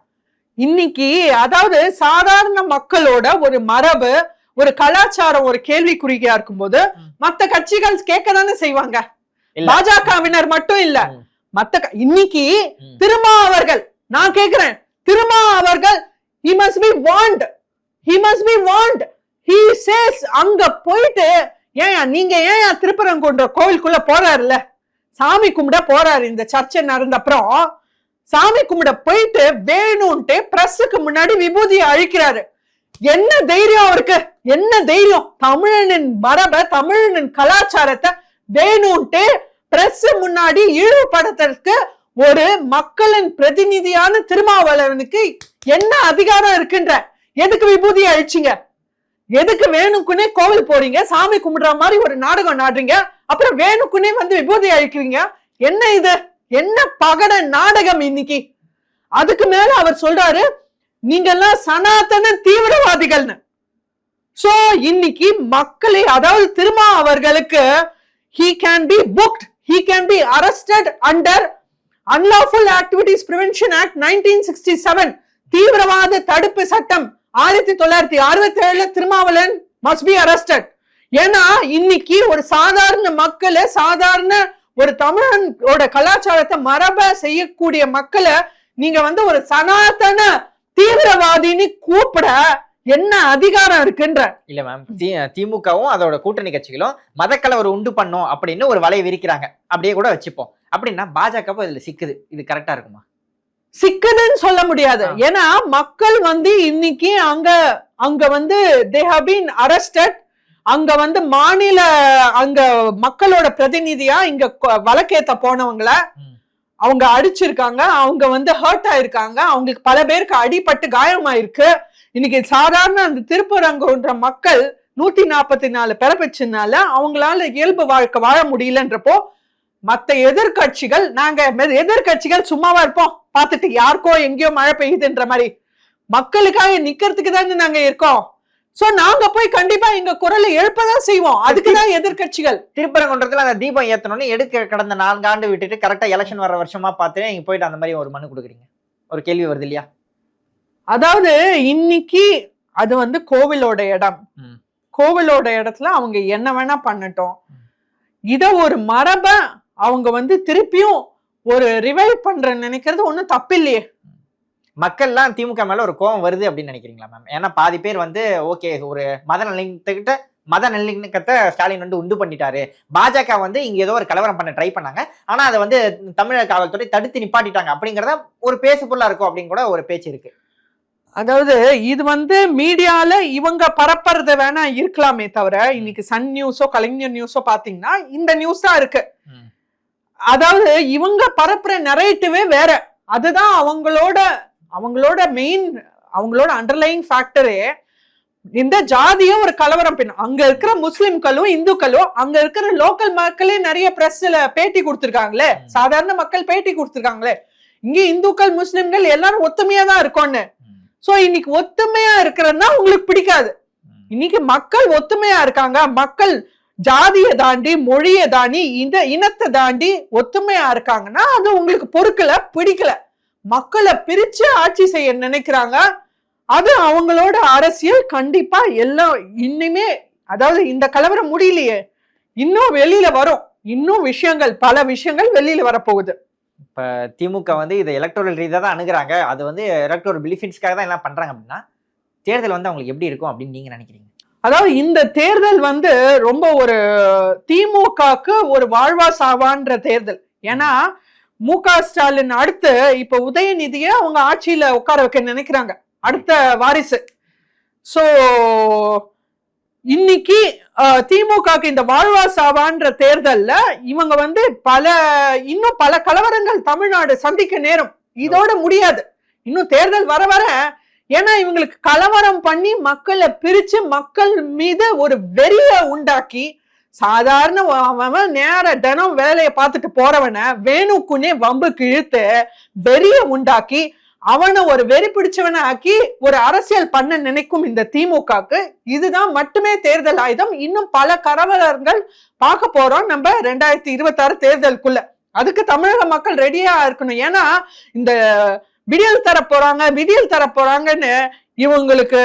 இன்னைக்கு அதாவது சாதாரண மக்களோட ஒரு மரபு ஒரு கலாச்சாரம் ஒரு கேள்விக்குறியா இருக்கும்போது. மத்த கட்சிகள் கேட்க தானே செய்வாங்க. பாஜகவினர் மட்டும் இல்ல. மத்த இன்னைக்கு. திருமா அவர்கள் நான் கேக்குறேன். திருமா அவர்கள் he must be warned. He must be warned. He says அங்க போயிட்டு ஏன் நீங்க ஏன் திருப்பரங்குன்ற கோவிலுக்குள்ள போறாருல்ல? சாமி கும்பிட போறாரு இந்த சர்ச்சை நடந்த அப்புறம். சாமி கும்பிட போயிட்டு வேணும்ட்டு பிரஸுக்கு முன்னாடி விபூதியை அழிக்கிறாரு. என்ன தைரியம் அவருக்கு? என்ன தைரியம்? தமிழனின் மரபை தமிழனின் கலாச்சாரத்தை வேணும்ட்டு பிரஸ் முன்னாடி இழிவுபடுத்துறதுக்கு ஒரு மக்களின் பிரதிநிதியான திருமாவளவனுக்கு என்ன அதிகாரம் இருக்குன்ற? எதுக்கு விபூதியை அழிச்சீங்க? எதுக்கு வேணுக்குன்னே கோவில் போறீங்க? சாமி கும்பிடுற மாதிரி ஒரு நாடகம் நாடுறீங்க. அப்புறம் வேணுக்குன்னே வந்து விபூதி அழிக்கிறீங்க. என்ன இது? என்ன பகட நாடகம் இன்னைக்கு? அதுக்கு மேல அவர் சொல்றாரு நீங்கெல்லாம் சனாதன தீவிரவாதிகள்னு. சோ இன்னைக்கு மக்களை அதாவது திருமா அவர்களுக்கு he can be booked. He can be arrested under unlawful activities prevention act 1967 தீவிரவாத தடுப்பு சட்டம் ஆயிரத்தி தொள்ளாயிரத்தி அறுபத்தி ஏழுல திருமாவளன் மஸ்ட் பி அரஸ்டட் ஏன்னா இன்னைக்கு ஒரு சாதாரண மக்களை சாதாரண ஒரு தமிழனோட கலாச்சாரத்தை மரப செய்யக்கூடிய மக்களை நீங்க வந்து ஒரு சனாதன தீவிரவாதின்னு கூப்பிட என்ன அதிகாரம் இருக்குன்ற. இல்ல மேம் திமுகவும் அதோட கூட்டணி கட்சிகளும் மதக்கலவரம் உண்டு பண்ணும் அப்படின்னு ஒரு வலையை விரிக்கிறாங்க. அப்படியே கூட வச்சுப்போம். அப்படின்னா பாஜகவும் இதுல சிக்குது. இது கரெக்டா இருக்குமா? சிக்குதுன்னு சொல்ல முடியாது. ஏன்னா மக்கள் வந்து இன்னைக்கு அங்க அங்க வந்து தே ஹவ் பீன் அரஸ்டட் அங்க வந்து மாநில அங்க மக்களோட பிரதிநிதியா இங்க வழக்கேத்த போனவங்கள. அவங்க அடிச்சிருக்காங்க. அவங்க வந்து ஹர்ட் ஆயிருக்காங்க. அவங்களுக்கு பல பேருக்கு அடிபட்டு காயமாயிருக்கு. இன்னைக்கு சாதாரண அந்த திருப்பரங்குன்ற மக்கள் நூத்தி நாற்பத்தி நாலு பிறப்பிச்சனால அவங்களால இயல்பு வாழ்க்கை வாழ முடியலன்றப்போ மத்த எதிர்கட்சிகள் நாங்க எதிர்கட்சிகள் சும்மாவா இருப்போம். பார்த்துட்டு யாருக்கோ எங்கேயோ மழை பெய்யுதுன்ற மாதிரி. மக்களுக்காக நிக்கிறதுக்கு தானே நாங்க இருக்கோம். சோ நாங்க போய் கண்டிப்பா எங்க குரலை எழுப்பதான் செய்வோம். அதுக்குதான் எதிர்க்கட்சிகள். திருப்பரங்குன்றத்துல அந்த தீபம் ஏத்தணும்னு எடுக்க கடந்த நான்கு ஆண்டு விட்டுட்டு கரெக்டா எலெக்ஷன் வர வருஷமா பார்த்து நீங்க போயிட்டு அந்த மாதிரி ஒரு மனு கொடுக்குறீங்க. ஒரு கேள்வி வருது இல்லையா? அதாவது இன்னைக்கு அது வந்து கோவிலோட இடம். ம். கோவிலோட இடத்துல அவங்க என்ன வேணா பண்ணட்டும். இத ஒரு மரப அவங்க வந்து திருப்பியும் ஒரு ரிவைவ் பண்ற நினைக்கிறது ஒண்ணும் தப்பில்லையே. மக்கள்லாம் திமுக மேல ஒரு கோவம் வருது அப்படின்னு நினைக்கிறீங்களா மேம் ஏன்னா பாதி பேர் வந்து ஓகே ஒரு மத நல்லிணக்கத்தை மத நல்லிணக்கத்தை ஸ்டாலின் வந்து உண்டு பண்ணிட்டாரு. பாஜக வந்து இங்க ஏதோ ஒரு கலவரம் பண்ண ட்ரை பண்ணாங்க. ஆனா அதை வந்து தமிழக காவல்துறை தடுத்து நிப்பாட்டிட்டாங்க. அப்படிங்கறத ஒரு பேசு பொருளா இருக்கும் அப்படின்னு கூட ஒரு பேச்சு இருக்கு. அதாவது இது வந்து மீடியால இவங்க பரப்புறது வேணா இருக்கலாமே தவிர இன்னைக்கு சன் நியூஸோ கலைஞர் நியூஸோ பாத்தீங்கன்னா இந்த நியூஸ் தான் இருக்கு. அதாவது இவங்க பரப்புற நரேட்டிவே வேற. அதுதான் அவங்களோட அவங்களோட மெயின் அவங்களோட அண்டர்லைங் ஃபேக்டரே இந்த ஜாதியும் ஒரு கலவரம் பின் அங்க இருக்கிற முஸ்லிம்களும் இந்துக்களும் அங்க இருக்கிற லோக்கல் மக்களே நிறைய பிரஸ்ல பேட்டி கொடுத்திருக்காங்களே. சாதாரண மக்கள் பேட்டி கொடுத்திருக்காங்களே. இங்க இந்துக்கள் முஸ்லிம்கள் எல்லாரும் ஒத்துமையா தான் இருக்கோம்னு சோ இன்னைக்கு ஒத்துமையா இருக்கிறதுனா உங்களுக்கு பிடிக்காது. இன்னைக்கு மக்கள் ஒத்துமையா இருக்காங்க. மக்கள் ஜாதியை தாண்டி மொழியை தாண்டி இன இனத்தை தாண்டி ஒத்துமையா இருக்காங்கன்னா அது உங்களுக்கு பொறுக்கல பிடிக்கல. மக்களை பிரிச்சு ஆட்சி செய்ய நினைக்கிறாங்க. அது அவங்களோட அரசியல் கண்டிப்பா எல்லாம் இன்னுமே அதாவது இந்த கலவரம் முடியலையே. இன்னும் வெளியில வரும். இன்னும் விஷயங்கள் பல விஷயங்கள் வெளியில வரப்போகுது. இப்போ திமுக வந்து இதை எலக்ட்ரல் ரீதியாக தான் அணுகிறாங்க. அது வந்து எலக்ட்ரல் பெனிஃபிட்ஸ்க்காக தான் எல்லாம் பண்ணுறாங்க அப்படின்னா தேர்தல் வந்து அவங்களுக்கு எப்படி இருக்கும் அப்படின்னு நீங்கள் நினைக்கிறீங்க? அதாவது இந்த தேர்தல் வந்து ரொம்ப ஒரு திமுகக்கு ஒரு வாழ்வா சாவான்ற தேர்தல். ஏன்னா மு க ஸ்டாலின் அடுத்து இப்ப உதயநிதியை அவங்க ஆட்சியில உட்கார வைக்க நினைக்கிறாங்க. அடுத்த வாரிசு. ஸோ இன்னைக்கு திமுகக்கு இந்த வாழ்வா சாவான்ற தேர்தல்ல இவங்க வந்து பல இன்னும் பல கலவரங்கள் தமிழ்நாடு சந்திக்க நேரம். இதோட முடியாது. இன்னும் தேர்தல் வர வர ஏன்னா இவங்களுக்கு கலவரம் பண்ணி மக்களை பிரிச்சு மக்கள் மீது ஒரு வெறிய உண்டாக்கி சாதாரண அவன் நேர தினம் வேலையை பார்த்துட்டு போறவனை வேணுக்குன்னே வம்புக்கு இழுத்து வெறிய உண்டாக்கி அவனை ஒரு வெறி பிடிச்சவனை ஆக்கி ஒரு அரசியல் பண்ண நினைக்கும் இந்த திமுகக்கு இதுதான் மட்டுமே தேர்தல் ஆயுதம். இன்னும் பல கரவலர்கள் பார்க்க போறோம் நம்ம ரெண்டாயிரத்தி இருபத்தாறு தேர்தலுக்குள்ள. அதுக்கு தமிழக மக்கள் ரெடியா இருக்கணும். ஏன்னா இந்த விடியல் தர போறாங்க விடியல் தர போறாங்கன்னு இவங்களுக்கு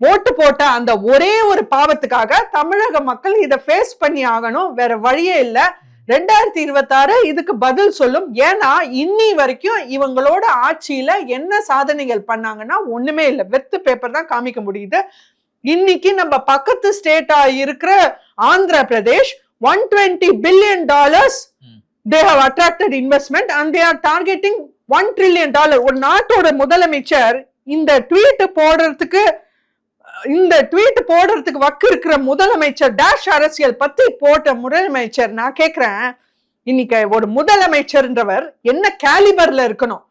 ஓட்டு போட்ட அந்த ஒரே ஒரு பாவத்துக்காக தமிழக மக்கள் இதை ஃபேஸ் பண்ணி ஆகணும். வேற வழியே இல்லை. ரெண்டாயிரத்தி இருபத்தாறு இதுக்கு பதில் சொல்லும். ஏன்னா இன்னி வரைக்கும் இவங்களோட ஆட்சியில என்ன சாதனைகள் பண்ணாங்கன்னா ஒண்ணுமே இல்லை. வெத்து பேப்பர் தான் காமிக்க முடியுது. இன்னைக்கு நம்ம பக்கத்து ஸ்டேட்டா இருக்கிற Andhra Pradesh one twenty billion dollars. They have attracted investment and they are targeting one trillion dollar ஒரு நாட்டோட முதலமைச்சர் இந்த ட்வீட் போடுறதுக்கு இந்த ட்வீட் போடுறதுக்கு வக்கு இருக்கிற முதலமைச்சர் டேஷ் அரசியல் பத்தி போட்ட முதலமைச்சர் நான் கேக்குறேன். இன்னைக்கு ஒரு முதலமைச்சர்ன்றவர் என்ன கேலிபர்ல இருக்கணும்?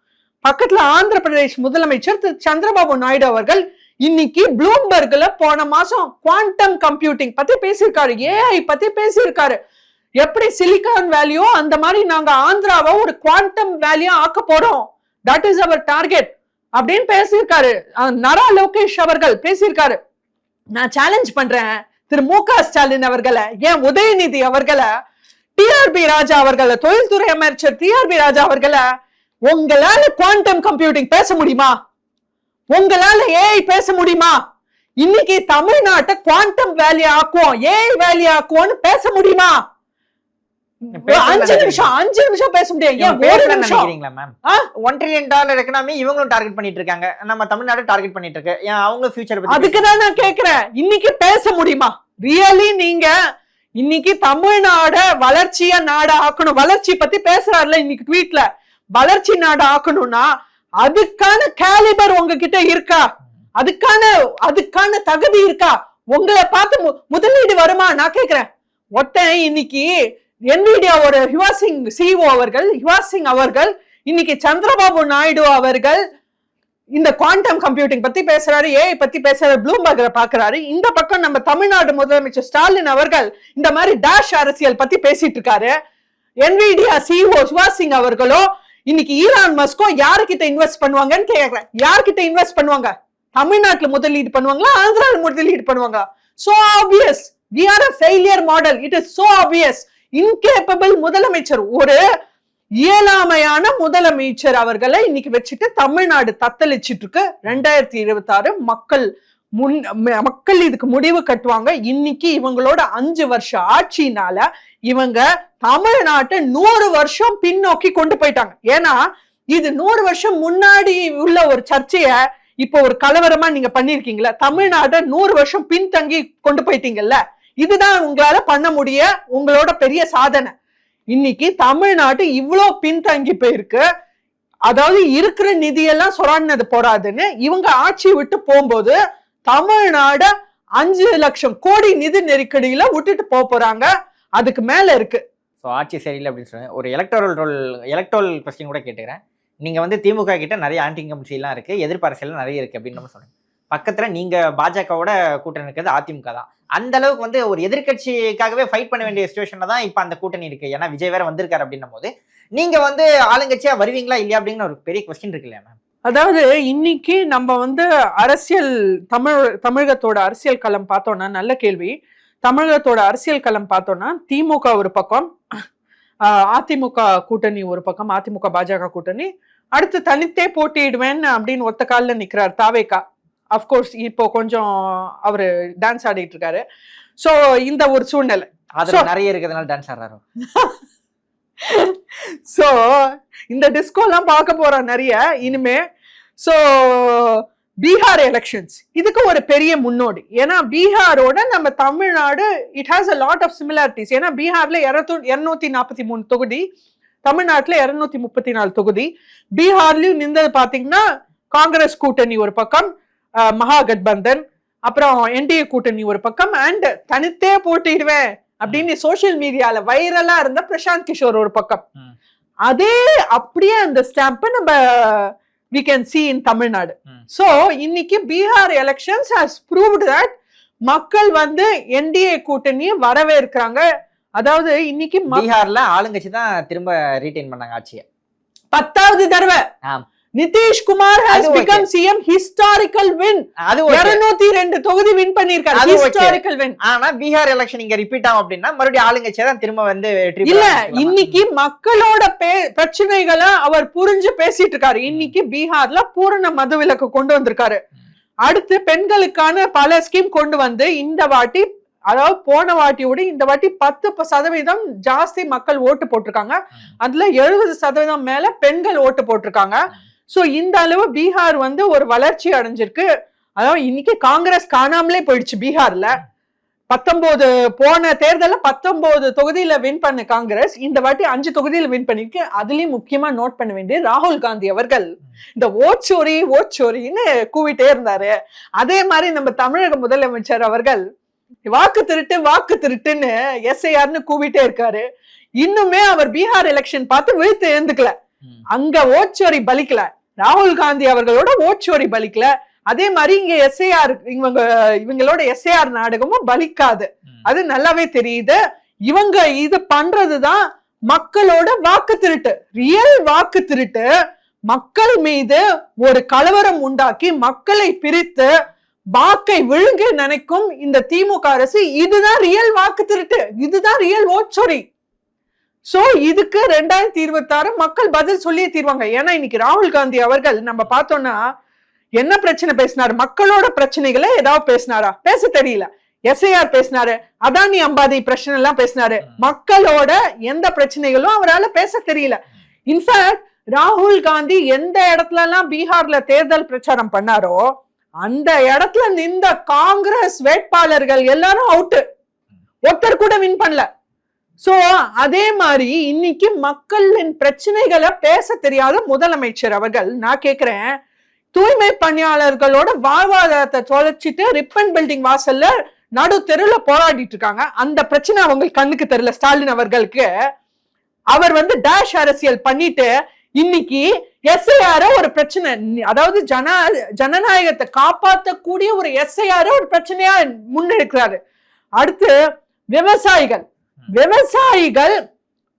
பக்கத்துல ஆந்திர பிரதேஷ் முதலமைச்சர் திரு சந்திரபாபு நாயுடு அவர்கள் இன்னைக்கு ப்ளூம்பர்க்ல போன மாசம் குவாண்டம் கம்ப்யூட்டிங் பத்தி பேசியிருக்காரு ஏஐ பத்தி பேசியிருக்காரு. எப்படி சிலிகான் வேல்யூ அந்த மாதிரி நாங்க ஆந்திராவை ஒரு குவாண்டம் வேல்யூ ஆக்க போறோம்? தட் இஸ் அவர் டார்கெட் அப்படின்னு பேசியிருக்காரு. நரா லோகேஷ் அவர்கள் பேசியிருக்காரு. நான் சேலஞ்ச் பண்றேன். திரு மு க ஸ்டாலின் அவர்களை ஏன் உதயநிதி அவர்களை டிஆர்பி ராஜா அவர்களை தொழில்துறை அமைச்சர் டிஆர்பி ராஜா அவர்களை உங்களால குவாண்டம் கம்ப்யூட்டிங் பேச முடியுமா? உங்களால ஏஐ பேச முடியுமா? இன்னைக்கு தமிழ்நாட்டை குவாண்டம் வேல்யூ ஆக்குவோம் ஏஐ வேல்யூ ஆக்குவோம்னு பேச முடியுமா? அஞ்சு. நிமிஷம் அஞ்சு நிமிஷம் பேச முடியாது? ஒன் ட்ரில்லியன் டாலர் எக்கனாமி இவங்களும் டார்கெட் பண்ணிட்டு இருக்காங்க நம்ம தமிழ்நாடு டார்கெட் பண்ணிட்டு இருக்கு ஏன் அவங்க ஃபியூச்சர் பத்தி அதுக்குதான் நான் கேக்குறேன். இன்னைக்கு பேச முடியுமா? ரியலி நீங்க இன்னைக்கு தமிழ்நாட வளர்ச்சியா நாடு ஆக்கணும்? வளர்ச்சி பத்தி பேசுறாருல இன்னைக்கு ட்வீட்ல வளர்ச்சி நாடு ஆக்கணும்னா அதுக்கான கேலிபர் உங்ககிட்ட இருக்கா? அதுக்கான அதுக்கான தகுதி இருக்கா? உங்களை பார்த்து முதலீடு வருமா? நான் கேக்குறேன். ஒருத்தன் இன்னைக்கு என்விடியாவோட ஹிவாசிங் சிஓ அவர்கள் ஹிவாசிங் அவர்கள் இன்னைக்கு சந்திரபாபு நாயுடு அவர்கள் இந்த குவாண்டம் கம்ப்யூட்டிங் பத்தி பேசுறாரு ஏஐ பத்தி பேசுறாரு ப்ளூம்பர்கரை பாக்குறாரு. இந்த பக்கம் நம்ம தமிழ்நாடு முதலமைச்சர் ஸ்டாலின் அவர்கள் இந்த மாதிரி டேஷ் அரசியல் பத்தி பேசிட்டு இருக்காரு. என்விடியா சிஓ சிவாசிங் அவர்களோ இன்னைக்கு ஈரான் மஸ்கோ யாருக்கிட்ட இன்வெஸ்ட் பண்ணுவாங்கன்னு கேக்குறேன். யார்கிட்ட இன்வெஸ்ட் பண்ணுவாங்க? தமிழ்நாட்டுல முதலீடு பண்ணுவாங்களா ஆந்திரால முதலீடு பண்ணுவாங்களா? So obvious we are a failure model it is so obvious incapable முதலமைச்சர் ஒரு இயலாமையான முதலமைச்சர் அவர்களை இன்னைக்கு வச்சுட்டு தமிழ்நாடு தத்தளிச்சிட்டு இருக்கு ரெண்டாயிரத்தி இருபத்தி ஆறு மக்கள் முன் ம- மக்கள் இதுக்கு முடிவு கட்டுவாங்க. இன்னைக்கு இவங்களோட அஞ்சு வருஷம் ஆட்சினால இவங்க தமிழ்நாட்டை நூறு வருஷம் பின்னோக்கி கொண்டு போயிட்டாங்க. ஏன்னா இது நூறு வருஷம் முன்னாடி உள்ள ஒரு சர்ச்சைய இப்போ ஒரு கலவரமா நீங்க பண்ணிருக்கீங்களா தமிழ்நாட்டை நூறு வருஷம் பின்தங்கி கொண்டு போயிட்டீங்கல்ல. இதுதான் உங்களால பண்ண முடிய உங்களோட பெரிய சாதனை. இன்னைக்கு தமிழ்நாடு இவ்வளோ பின்தங்கி போயிருக்கு. அதாவது இருக்கிற நிதியெல்லாம் சொராடினது போறாதுன்னு இவங்க ஆட்சி விட்டு போகும்போது தமிழ்நாட அஞ்சு லட்சம் கோடி நிதி நெருக்கடியில விட்டுட்டு போக போறாங்க. அதுக்கு மேல இருக்கு. ஸோ ஆட்சி சரியில்லை அப்படின்னு சொன்னேன். ஒரு எலக்டோரல் ரோல் எலக்டோரல் கொஸ்டின் கூட கேட்டுக்கிறேன். நீங்கள் வந்து திமுக கிட்ட நிறைய ஆன்டி இருக்குது இருக்கு. நிறைய இருக்குது அப்படின்னு நம்ம சொன்னேன் பக்கத்துல நீங்க பாஜகவோட கூட்டணி இருக்கிறது அதிமுக தான். அந்த அளவுக்கு வந்து ஒரு எதிர்க்கட்சிக்காகவே ஃபைட் பண்ண வேண்டிய சுச்சுவேஷன்ல தான் இப்போ அந்த கூட்டணி இருக்கு. ஏன்னா விஜய் வேற வந்திருக்காரு அப்படின்னும் போது நீங்க வந்து ஆளுங்கட்சியா வருவீங்களா இல்லையா அப்படிங்கிற ஒரு பெரிய கொஸ்டின் இருக்கு இல்லையா மேம் அதாவது இன்னைக்கு நம்ம வந்து அரசியல் தமிழ் தமிழகத்தோட அரசியல் களம் பார்த்தோம்னா நல்ல கேள்வி. தமிழகத்தோட அரசியல் களம் பார்த்தோம்னா திமுக ஒரு பக்கம் அதிமுக கூட்டணி ஒரு பக்கம் அதிமுக பாஜக கூட்டணி. அடுத்து தனித்தே போட்டியிடுவேன் அப்படின்னு ஒத்த காலில் நிற்கிறார் தாவேக்கா. அஃப்கோர்ஸ் இப்போ கொஞ்சம் அவரு டான்ஸ் ஆடிட்டு இருக்காரு. சோ இந்த ஒரு சூழ்நிலை. அதுல நிறைய இருக்கிறதுனால டான்ஸ் ஆடுறாரு? சோ இந்த டிஸ்கோலாம் பார்க்க போறோம் நிறைய இனிமே. சோ பீகார் எலெக்ஷன்ஸ் இதுக்கு ஒரு பெரிய முன்னோடி. ஏன்னா பீகாரோட நம்ம Tamil Nadu it has a lot of similarities ஏன்னா பீகார்ல இருநூத்தி நாற்பத்தி மூணு தொகுதி தமிழ்நாட்டுல இருநூத்தி முப்பத்தி நாலு தொகுதி. பீகார்லயும் நின்றது பாத்தீங்கன்னா காங்கிரஸ் கூட்டணி ஒரு பக்கம் மகா கட்பந்தன் அப்புறம் என்டிஏ கூட்டணி ஒரு பக்கம் அண்ட் தனித்தே போட்டிடுவேன் அப்படின்னு சோஷியல் மீடியால வைரலா இருந்த பிரசாந்த் கிஷோர் ஒரு பக்கம். அதே அப்படியே அந்த ஸ்டாம்ப் நம்ம we can see in Tamil Nadu. So இன்னைக்கு Bihar elections has proved that மக்கள் வந்து என்டிஏ கூட்டணியை வரவேற்கிறாங்க அதாவது இன்னைக்கு பீகார்ல ஆளுங்கட்சி தான் திரும்ப ரீடைன் பண்ணாங்க ஆட்சியை பத்தாவது தடவை. Nitish Kumar has. Become CM historical win அது. இருநூத்தி ரெண்டு தொகுதி வின் பண்ணிருக்காரு அது. ஹிஸ்டாரிக்கல் வின் ஆனா பீகார் எலெக்ஷன் இங்க ரிப்பீட் ஆகும் அப்படின்னா மறுபடியும் ஆளுங்கட்சியை தான் திரும்ப வந்து வெற்றி இல்ல. இன்னைக்கு மக்களோட பிரச்சனைகளை அவர் புரிஞ்சு பேசிட்டு இருக்காரு இன்னைக்கு பீகார்ல பூரண மதுவிலக்கு கொண்டு வந்திருக்காரு அடுத்து பெண்களுக்கான பல ஸ்கீம் கொண்டு வந்து இந்த வாட்டி அதாவது போன வாட்டியோட இந்த வாட்டி பத்து சதவீதம் ஜாஸ்தி மக்கள் ஓட்டு போட்டிருக்காங்க அதுல எழுபது சதவீதம் மேல பெண்கள் ஓட்டு போட்டிருக்காங்க சோ இந்த அளவு பீகார் வந்து ஒரு வளர்ச்சி அடைஞ்சிருக்கு. அதாவது இன்னைக்கு காங்கிரஸ் காணாமலே போயிடுச்சு பீகார்ல. பத்தொன்பது போன தேர்தல்ல பத்தொன்பது தொகுதியில வின் பண்ண காங்கிரஸ் இந்த வாட்டி அஞ்சு தொகுதியில வின் பண்ணிருக்கு. அதுலயும் முக்கியமா நோட் பண்ண வேண்டிய ராகுல் காந்தி அவர்கள். இந்த ஓச்சோரி ஓச்சோரின்னு கூவிட்டே இருந்தாரு. அதே மாதிரி நம்ம தமிழக முதலமைச்சர் அவர்கள் வாக்கு திருட்டு வாக்கு திருட்டுன்னு எஸ்ஐஆர்னு கூவிட்டே இருக்காரு. இன்னுமே அவர் பீகார் எலெக்ஷன் பார்த்து விழுத்து எழுந்துக்கல. அங்க ஓச்சோரி பலிக்கல. ராகுல் காந்தி அவர்களோட ஓச்சோரி பலிக்கல. அதே மாதிரி இங்க எஸ்ஐஆர் இவங்க இவங்களோட எஸ்ஐஆர் நாடகமும் பலிக்காது. அது நல்லாவே தெரியுது. இவங்க இது பண்றதுதான் மக்களோட வாக்கு திருட்டு. ரியல் வாக்கு திருட்டு. மக்கள் மீது ஒரு கலவரம் உண்டாக்கி மக்களை பிரித்து வாக்கை விழுங்க நினைக்கும் இந்த திமுக அரசு இதுதான் ரியல் வாக்கு திருட்டு. இதுதான் ரியல் ஓச்சொரி. சோ இதுக்கு ரெண்டாயிரத்தி இருபத்தி ஆறு மக்கள் பதில் சொல்லியே தீர்வாங்க. ஏன்னா இன்னைக்கு ராகுல் காந்தி அவர்கள் நம்ம பார்த்தோம்னா என்ன பிரச்சனை பேசினாரு? மக்களோட பிரச்சனைகளை ஏதாவது பேசினாரா? பேச தெரியல. எஸ்ஐஆர் பேசினாரு அதானி அம்பானி பிரச்சனை எல்லாம் பேசினாரு. மக்களோட எந்த பிரச்சனைகளும் அவரால பேச தெரியல. இன்ஃபேக்ட் ராகுல் காந்தி எந்த இடத்துல எல்லாம் பீகார்ல தேர்தல் பிரச்சாரம் பண்ணாரோ அந்த இடத்துல நின்ற காங்கிரஸ் வேட்பாளர்கள் எல்லாரும் அவுட்டு ஒருத்தர் கூட வின் பண்ணல. சோ அதே மாதிரி இன்னைக்கு மக்களின் பிரச்சனைகளை பேச தெரியாத முதலமைச்சர் அவர்கள் நான் கேக்குறேன் தூய்மை பணியாளர்களோட வாழ்வாதாரத்தை தொலைச்சிட்டு ரிப்பன் பில்டிங் வாசல்ல நடு தெருல போராடிட்டு இருக்காங்க. அந்த பிரச்சனை அவங்களுக்கு கண்ணுக்கு தெரியல ஸ்டாலின் அவர்களுக்கு. அவர் வந்து டேஷ் அரசியல் பண்ணிட்டு இன்னைக்கு எஸ்ஐஆர ஒரு பிரச்சனை. அதாவது ஜன ஜனநாயகத்தை காப்பாற்றக்கூடிய ஒரு எஸ்ஐஆர ஒரு பிரச்சனையா முன்னெடுக்கிறாரு. அடுத்து விவசாயிகள். விவசாயிகள்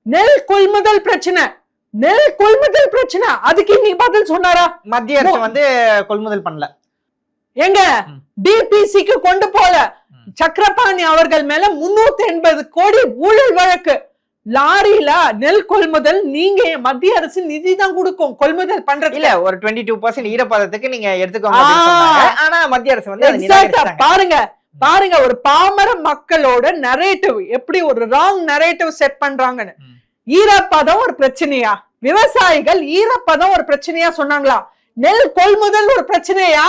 நெல் கொள்முதல் பிரச்சனை. நெல் கொள்முதல் பிரச்சனை. அதுக்கு இன்னைக்கு பதில் சொன்னாரா? மத்திய அரசு வந்து கொள்முதல் பண்ணல. எங்க. டிபிசிக்கு கொண்டு போல. சக்கரபாணி அவர்கள் மேல முன்னூத்தி எண்பது கோடி ஊழல் வழக்கு. லாரியில நெல் கொள்முதல் நீங்க மத்திய அரசு நிதி தான் கொடுக்கும். கொள்முதல் பண்றது இல்ல ஒரு டுவெண்ட்டி டூ பர்சன்ட் ஈரப்பதத்துக்கு நீங்க எடுத்துக்கோங்க. ஆனா மத்திய அரசு வந்து. பாருங்க. பாருங்க ஒரு பாமர மக்களோட நரேட்டிவ் எப்படி ஒரு ராங் நரேட்டிவ் செட் பண்றாங்கன்னு. ஈரப்பதம் ஒரு பிரச்சனையா? விவசாயிகள் ஈரப்பதம் ஒரு பிரச்சனையா சொன்னாங்களா? நெல் கொள்முதல் ஒரு பிரச்சனையா?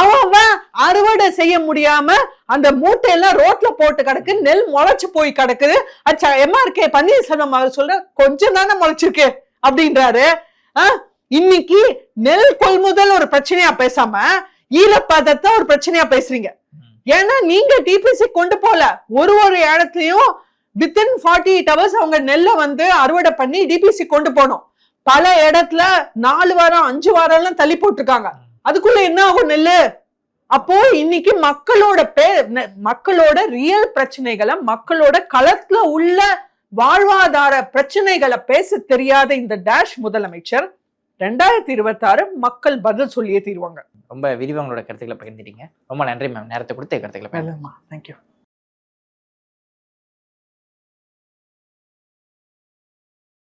அவன் அறுவடை செய்ய முடியாம அந்த மூட்டை எல்லாம் ரோட்ல போட்டு கிடக்கு நெல் முளைச்சு போய் கிடக்குது. அச்சா எம்ஆர்கே பன்னீர்செல்வம் அவர் சொல்ற கொஞ்சம் தானே முளைச்சிருக்கு அப்படின்றாரு. இன்னைக்கு நெல் கொள்முதல் ஒரு பிரச்சனையா பேசாம ஈரப்பதத்தை ஒரு பிரச்சனையா பேசுறீங்க. ஏன்னா நீங்க டிபிசி கொண்டு போல ஒரு ஒரு இடத்துலயும் வித்தின் ஃபார்ட்டி எயிட் ஹவர்ஸ் அவங்க நெல்லை வந்து அறுவடை பண்ணி டிபிசி கொண்டு போனோம் பல இடத்துல நாலு வாரம் அஞ்சு வாரம் எல்லாம் தள்ளி போட்டிருக்காங்க. அதுக்குள்ள என்ன ஆகும் நெல்லு? அப்போ இன்னைக்கு மக்களோட பே மக்களோட ரியல் பிரச்சனைகளை மக்களோட களத்துல உள்ள வாழ்வாதார பிரச்சனைகளை பேச தெரியாத இந்த டேஷ் முதலமைச்சர் ரெண்டாயிரத்தி இருபத்தி ஆறு மக்கள் பதில் சொல்லியே தீருவாங்க. ரொம்ப விரிவா உங்களோட கருத்துக்களை பகிர்ந்துட்டீங்க. ரொம்ப நன்றி மேம் நேரத்தை கொடுத்து கருத்துக்களை பகிர்ந்தீங்க. தேங்க்யூ